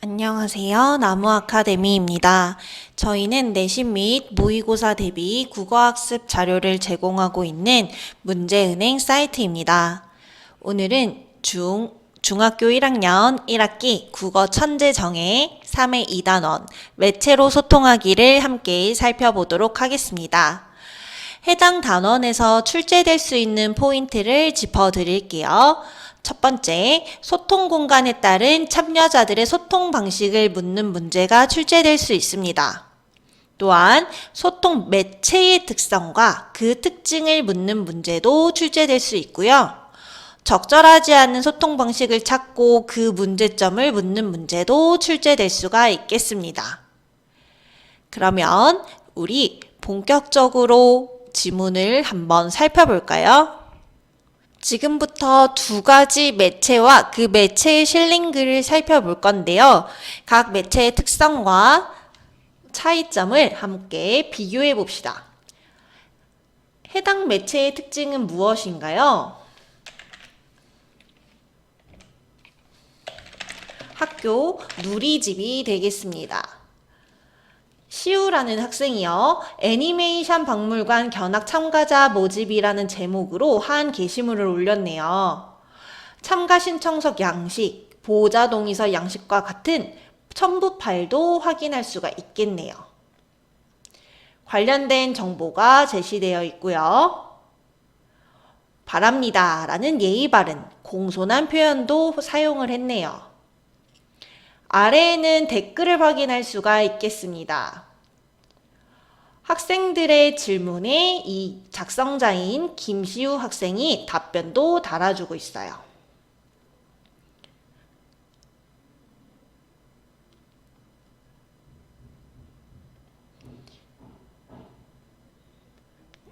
안녕하세요. 나무 아카데미입니다. 저희는 내신 및 모의고사 대비 국어학습 자료를 제공하고 있는 문제은행 사이트입니다. 오늘은 중, 중학교 1학년 1학기 국어 천재 정의 3의 2단원 매체로 소통하기를 함께 살펴보도록 하겠습니다. 해당 단원에서 출제될 수 있는 포인트를 짚어 드릴게요. 첫 번째, 소통 공간에 따른 참여자들의 소통 방식을 묻는 문제가 출제될 수 있습니다. 또한 소통 매체의 특성과 그 특징을 묻는 문제도 출제될 수 있고요. 적절하지 않은 소통 방식을 찾고 그 문제점을 묻는 문제도 출제될 수가 있겠습니다. 그러면 우리 본격적으로 지문을 한번 살펴볼까요? 지금부터 두 가지 매체와 그 매체의 실린 글을 살펴볼 건데요. 각 매체의 특성과 차이점을 함께 비교해 봅시다. 해당 매체의 특징은 무엇인가요? 학교 누리집이 되겠습니다. 시우라는 학생이요. 애니메이션 박물관 견학 참가자 모집이라는 제목으로 한 게시물을 올렸네요. 참가 신청석 양식, 보호자 동의서 양식과 같은 첨부 파일도 확인할 수가 있겠네요. 관련된 정보가 제시되어 있고요. 바랍니다. 라는 예의 바른 공손한 표현도 사용을 했네요. 아래에는 댓글을 확인할 수가 있겠습니다. 학생들의 질문에 이 작성자인 김시우 학생이 답변도 달아주고 있어요.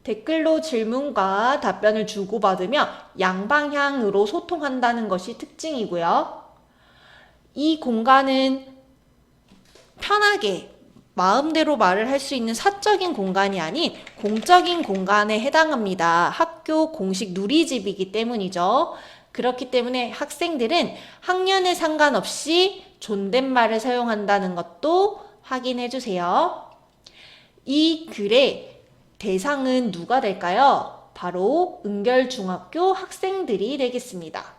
댓글로 질문과 답변을 주고받으며 양방향으로 소통한다는 것이 특징이고요. 이 공간은 편하게 마음대로 말을 할 수 있는 사적인 공간이 아닌 공적인 공간에 해당합니다. 학교 공식 누리집이기 때문이죠. 그렇기 때문에 학생들은 학년에 상관없이 존댓말을 사용한다는 것도 확인해 주세요. 이 글의 대상은 누가 될까요? 바로 은결중학교 학생들이 되겠습니다.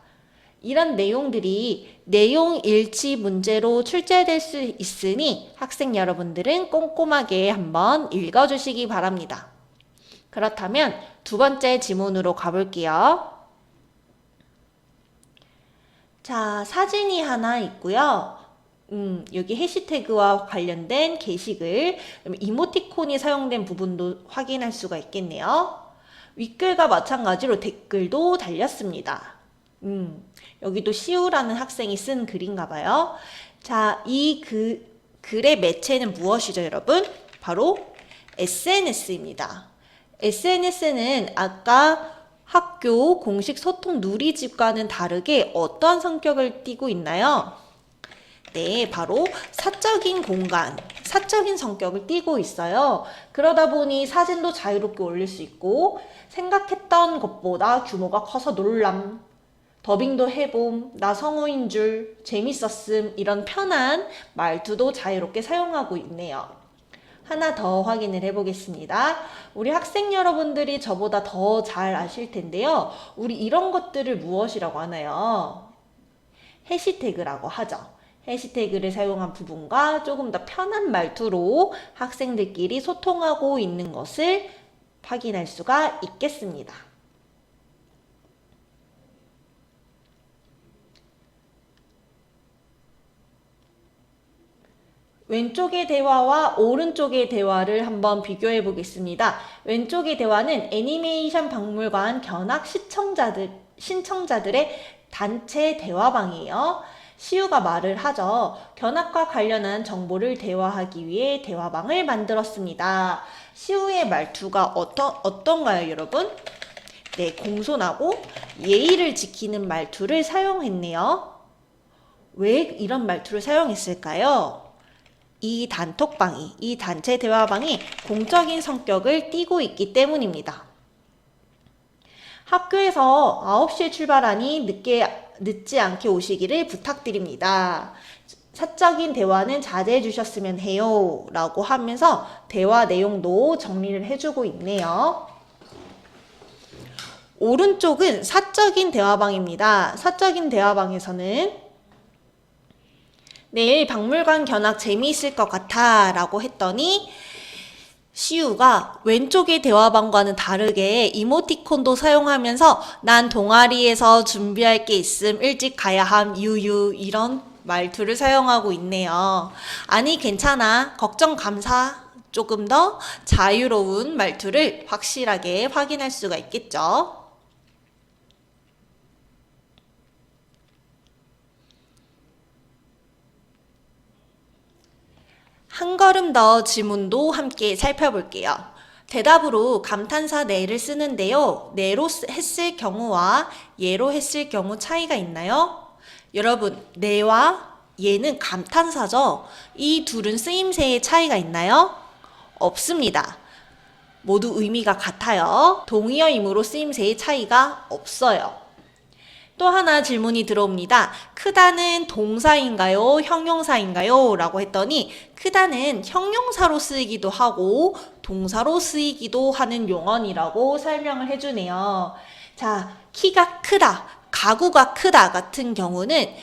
이런 내용들이 내용 일치 문제로 출제될 수 있으니 학생 여러분들은 꼼꼼하게 한번 읽어주시기 바랍니다. 그렇다면 두 번째 지문으로 가볼게요. 자, 사진이 하나 있고요. 음, 여기 해시태그와 관련된 게시글, 이모티콘이 사용된 부분도 확인할 수가 있겠네요. 윗글과 마찬가지로 댓글도 달렸습니다. 음, 여기도 시우라는 학생이 쓴 글인가 봐요. 자, 이 그, 글의 매체는 무엇이죠, 여러분? 바로 SNS입니다. SNS는 아까 학교 공식 소통 누리집과는 다르게 어떠한 성격을 띠고 있나요? 네, 바로 사적인 공간, 사적인 성격을 띠고 있어요. 그러다 보니 사진도 자유롭게 올릴 수 있고, 생각했던 것보다 규모가 커서 놀람, 더빙도 해봄, 나 성우인 줄, 재밌었음, 이런 편한 말투도 자유롭게 사용하고 있네요. 하나 더 확인을 해보겠습니다. 우리 학생 여러분들이 저보다 더 잘 아실 텐데요. 우리 이런 것들을 무엇이라고 하나요? 해시태그라고 하죠. 해시태그를 사용한 부분과 조금 더 편한 말투로 학생들끼리 소통하고 있는 것을 확인할 수가 있겠습니다. 왼쪽의 대화와 오른쪽의 대화를 한번 비교해 보겠습니다. 왼쪽의 대화는 애니메이션 박물관 견학 시청자들, 신청자들의 단체 대화방이에요. 시우가 말을 하죠. 견학과 관련한 정보를 대화하기 위해 대화방을 만들었습니다. 시우의 말투가 어떤, 어떤가요, 여러분? 네, 공손하고 예의를 지키는 말투를 사용했네요. 왜 이런 말투를 사용했을까요? 이 단톡방이, 이 단체 대화방이 공적인 성격을 띠고 있기 때문입니다. 학교에서 9시에 출발하니 늦게, 늦지 않게 오시기를 부탁드립니다. 사적인 대화는 자제해 주셨으면 해요. 라고 하면서 대화 내용도 정리를 해주고 있네요. 오른쪽은 사적인 대화방입니다. 사적인 대화방에서는 내일 박물관 견학 재미있을 것 같아 라고 했더니 시우가 왼쪽의 대화방과는 다르게 이모티콘도 사용하면서 난 동아리에서 준비할 게 있음 일찍 가야 함 유유 이런 말투를 사용하고 있네요. 아니 괜찮아 걱정 감사 조금 더 자유로운 말투를 확실하게 확인할 수가 있겠죠. 한 걸음 더 지문도 함께 살펴볼게요. 대답으로 감탄사 네를 쓰는데요. 네로 쓰- 했을 경우와 예로 했을 경우 차이가 있나요? 여러분, 네와 예는 감탄사죠? 이 둘은 쓰임새의 차이가 있나요? 없습니다. 모두 의미가 같아요. 동의어이므로 쓰임새의 차이가 없어요. 또 하나 질문이 들어옵니다. 크다는 동사인가요? 형용사인가요? 라고 했더니 크다는 형용사로 쓰이기도 하고 동사로 쓰이기도 하는 용언이라고 설명을 해주네요. 자, 키가 크다, 가구가 크다 같은 경우는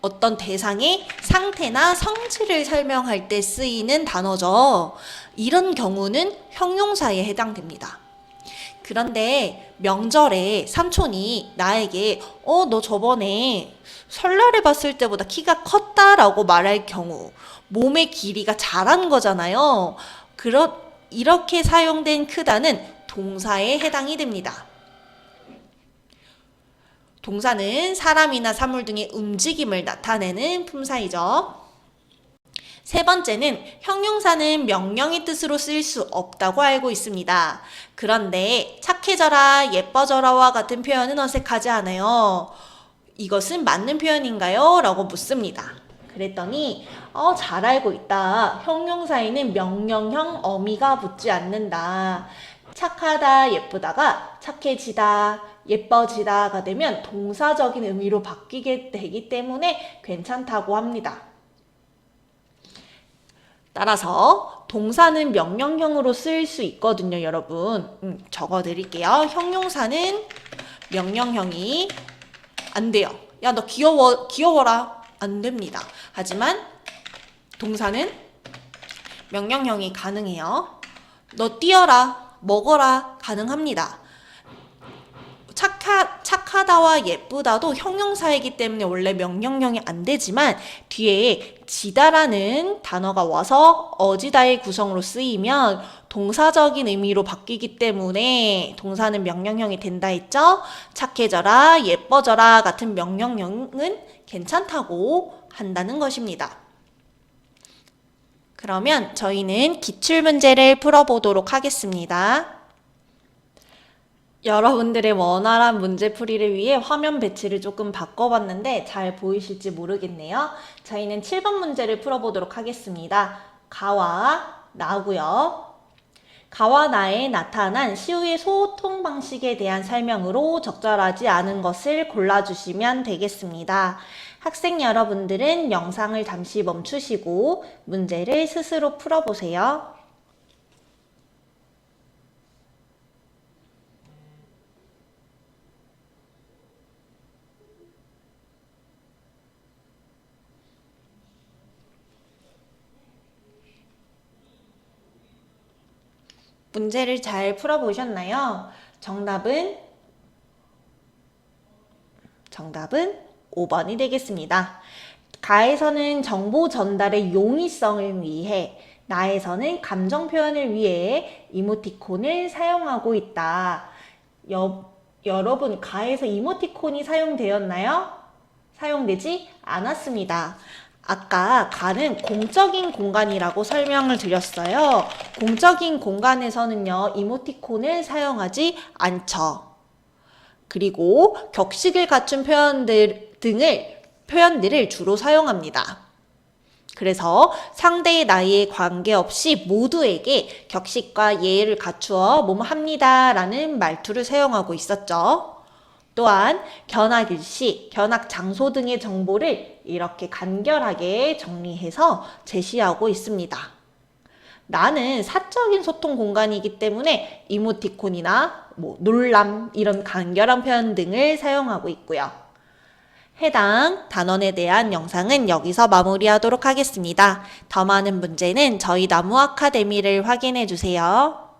어떤 대상의 상태나 성질을 설명할 때 쓰이는 단어죠. 이런 경우는 형용사에 해당됩니다. 그런데 명절에 삼촌이 나에게 어, 너 저번에 설날에 봤을 때보다 키가 컸다라고 말할 경우 몸의 길이가 자란 거잖아요. 그렇 이렇게 사용된 크다는 동사에 해당이 됩니다. 동사는 사람이나 사물 등의 움직임을 나타내는 품사이죠. 세 번째는 형용사는 명령의 뜻으로 쓰일 수 없다고 알고 있습니다. 그런데 착해져라, 예뻐져라와 같은 표현은 어색하지 않아요. 이것은 맞는 표현인가요? 라고 묻습니다. 그랬더니 어, 잘 알고 있다. 형용사에는 명령형 어미가 붙지 않는다. 착하다, 예쁘다가 착해지다, 예뻐지다가 되면 동사적인 의미로 바뀌게 되기 때문에 괜찮다고 합니다. 따라서 동사는 명령형으로 쓰일 수 있거든요, 여러분. 음, 적어 드릴게요. 형용사는 명령형이 안 돼요. 야, 너 귀여워, 귀여워라. 안 됩니다. 하지만 동사는 명령형이 가능해요. 너 뛰어라, 먹어라, 가능합니다. 착하, 착하다와 예쁘다도 형용사이기 때문에 원래 명령형이 안 되지만 뒤에 지다라는 단어가 와서 어지다의 구성으로 쓰이면 동사적인 의미로 바뀌기 때문에 동사는 명령형이 된다 했죠? 착해져라, 예뻐져라 같은 명령형은 괜찮다고 한다는 것입니다. 그러면 저희는 기출 문제를 풀어보도록 하겠습니다. 여러분들의 원활한 문제풀이를 위해 화면 배치를 조금 바꿔봤는데 잘 보이실지 모르겠네요. 저희는 7번 문제를 풀어보도록 하겠습니다. 가와 나고요. 가와 나에 나타난 시우의 소통 방식에 대한 설명으로 적절하지 않은 것을 골라주시면 되겠습니다. 학생 여러분들은 영상을 잠시 멈추시고 문제를 스스로 풀어보세요. 문제를 잘 풀어보셨나요? 정답은 정답은 5번이 되겠습니다. 가에서는 정보 전달의 용이성을 위해 나에서는 감정 표현을 위해 이모티콘을 사용하고 있다. 여, 여러분, 가에서 이모티콘이 사용되었나요? 사용되지 않았습니다. 아까 가는 공적인 공간이라고 설명을 드렸어요. 공적인 공간에서는요, 이모티콘을 사용하지 않죠. 그리고 격식을 갖춘 표현들 등을 표현들을 주로 사용합니다. 그래서 상대의 나이에 관계없이 모두에게 격식과 예의를 갖추어 뭐뭐 합니다라는 말투를 사용하고 있었죠. 또한 견학 일시, 견학 장소 등의 정보를 이렇게 간결하게 정리해서 제시하고 있습니다. 나는 사적인 소통 공간이기 때문에 이모티콘이나 뭐 놀람 이런 간결한 표현 등을 사용하고 있고요. 해당 단원에 대한 영상은 여기서 마무리하도록 하겠습니다. 더 많은 문제는 저희 나무 아카데미를 확인해 주세요.